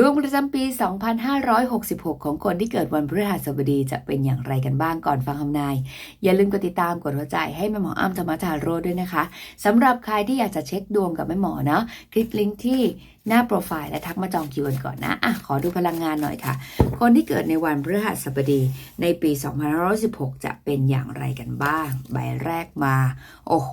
ดวงประจำปี 2566 ของคนที่เกิดวันพฤหัสบดีจะเป็นอย่างไรกันบ้างก่อนฟังคำนาย อย่าลืมกดติดตามกดหัวใจให้แม่หมออ้ำธรรมทาโรด้วยนะคะสำหรับใครที่อยากจะเช็คดวงกับแม่หมอเนาะคลิกลิงก์ที่หน้าโปรไฟล์และทักมาจองคิวกันก่อนนะอะขอดูพลังงานหน่อยค่ะ คนที่เกิดในวันพฤหัสบดีในปี 2516 จะเป็นอย่างไรกันบ้าง ใบแรกมา โอ้โห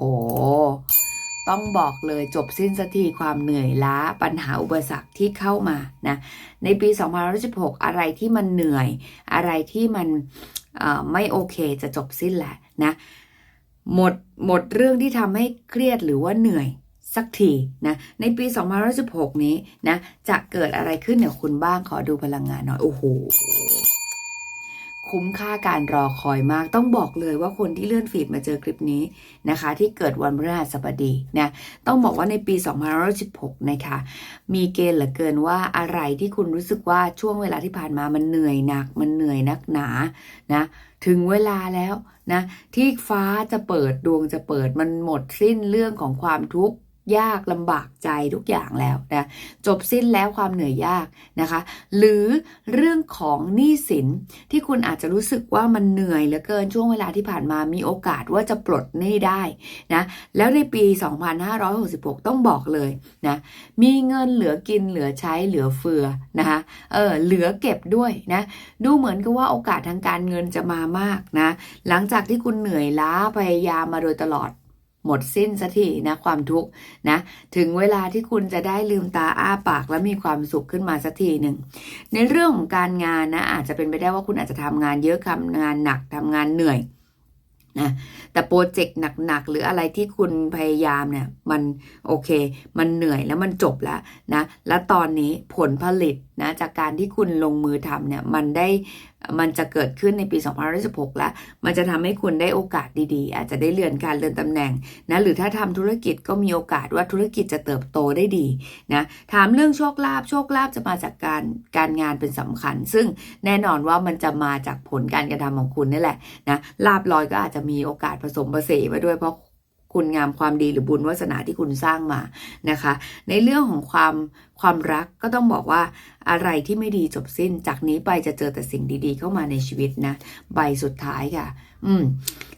ต้องบอกเลยจบสิ้นสักทีความเหนื่อยล้าปัญหาอุปสรรคที่เข้ามานะในปี2516 อะไรที่มันเหนื่อย อะไรที่มันไม่โอเคจะจบสิ้นแหละนะหมดหมดเรื่องที่ทำให้เครียดหรือว่าเหนื่อยสักทีนะในปี2516 นี้นะจะเกิดอะไรขึ้นกับคุณบ้างขอดูพลังงานหน่อย โอ้โห คุ้มค่าการรอคอยมาก ต้องบอกเลยว่าคนที่เลื่อนฟีดมาเจอคลิปนี้นะคะ ที่เกิดวันพฤหัสบดีนะต้องบอกว่าในปี2516 นะคะ มีเกณฑ์เหลือเกินว่าอะไรที่คุณรู้สึกว่าช่วงเวลาที่ผ่านมามันเหนื่อยหนัก มันเหนื่อยนักหนานะถึงเวลาแล้วนะที่ฟ้าจะเปิดดวงจะเปิดมันหมดสิ้นเรื่องของความทุกข์ ยากลำบากใจทุกอย่างแล้วนะจบสิ้นแล้วความเหนื่อยยากนะคะ หรือเรื่องของหนี้สินที่คุณอาจจะรู้สึกว่ามันเหนื่อยเหลือเกินช่วงเวลาที่ผ่านมามีโอกาสว่าจะปลดหนี้ได้นะแล้วในปี 2566 ต้องบอกเลยนะมีเงินเหลือกินเหลือใช้เหลือเฟือนะคะเออเหลือเก็บด้วยนะดูเหมือนกับว่าโอกาสทางการเงินจะมามากนะหลังจากที่คุณเหนื่อยล้าพยายามมาโดยตลอด หมดสิ้นสักทีนะความทุกข์นะถึงเวลาที่คุณจะได้ลืมตาอ้าปากและมีความสุขขึ้นมาสักทีหนึ่งในเรื่องของการงานนะอาจจะเป็นไปได้ว่าคุณอาจจะทำงานเยอะทำงานหนักทำงานเหนื่อยนะแต่โปรเจกต์หนักๆ หรืออะไรที่คุณพยายามเนี่ยมันโอเค มันเหนื่อยแล้วมันจบแล้วนะ และตอนนี้ผลผลิต นะจากการที่คุณลงมือทำเนี่ยมันได้มันจะเกิดขึ้นในปี2016แล้ว มันจะทำให้คุณได้โอกาสดีๆ อาจจะได้เลื่อนการเลื่อนตำแหน่งนะหรือถ้าทำธุรกิจก็มีโอกาสว่าธุรกิจจะเติบโตได้ดีนะถามเรื่องโชคลาภโชคลาภจะมาจากการการงานเป็นสำคัญ ซึ่งแน่นอนว่ามันจะมาจากผลการกระทำของคุณนี่แหละนะลาบลอยก็อาจจะมีโอกาสผสมผสมมาด้วยเพราะ คุณงามความดีหรือบุญวาสนาที่คุณสร้างมานะคะ ในเรื่องของความความรักก็ต้องบอกว่าอะไรที่ไม่ดีจบสิ้น จากนี้ไปจะเจอแต่สิ่งดีๆ เข้ามาในชีวิตนะ ใบสุดท้ายค่ะ อืม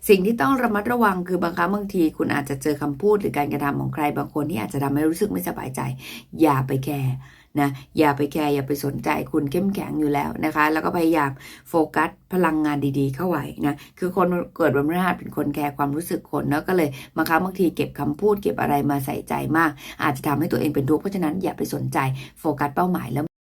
สิ่งที่ต้องระมัดระวังคือบางครั้งบางที คุณอาจจะเจอคำพูดหรือการกระทำของใครบางคนที่อาจจะทำให้รู้สึกไม่สบายใจ อย่าไปแคร์ นะอย่าไปแคร์อย่าไปสนใจคุณเข้มแข็งอยู่แล้วนะคะ แล้วก็พยายามโฟกัสพลังงานดีๆ เข้าไว้นะคือคนเกิดวันพฤหัสเป็นคนแคร์ความรู้สึกคนเนาะก็เลยบางครั้งบางทีเก็บคำพูดเก็บอะไรมาใส่ใจมาก อาจจะทำให้ตัวเองเป็นทุกข์เพราะฉะนั้นอย่าไปสนใจโฟกัสเป้าหมายแล้ว